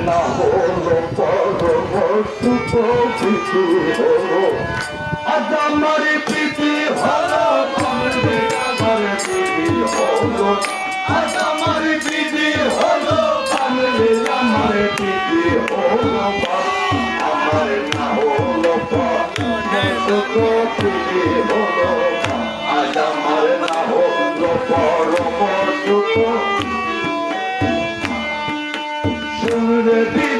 না হলো পরবর্তী প্রকৃতি হলো আজ আমার প্রীতি হলো তুমি আমার প্রীতি হলো আজ আমার প্রীতি হলো বাংলি আমার প্রীতি হলো আমার না হলো প্রকৃতি হলো আজ আমার না হলো পরবর্তী the people.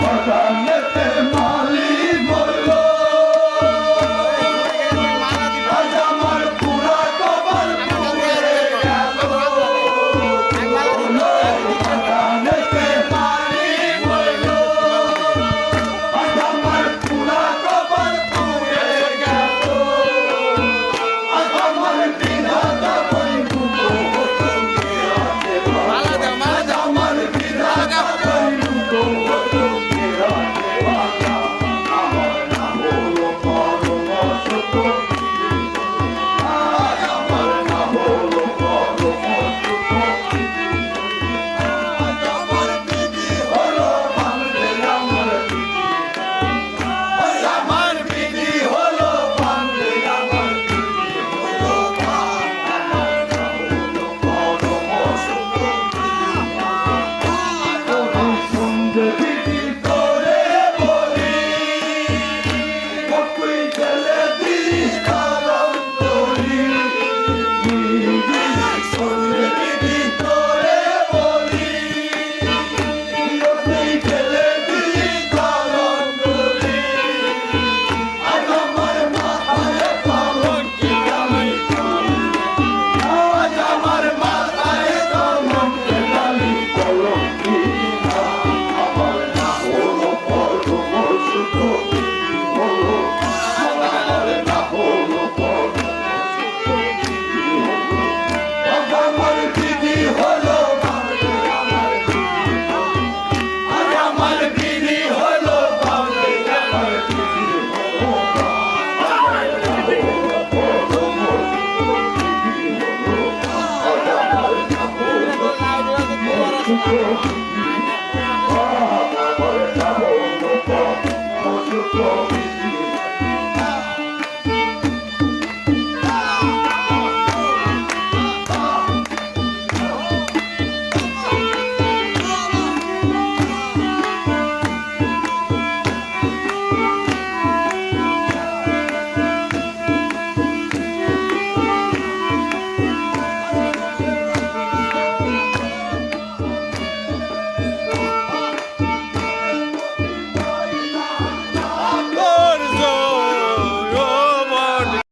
পতন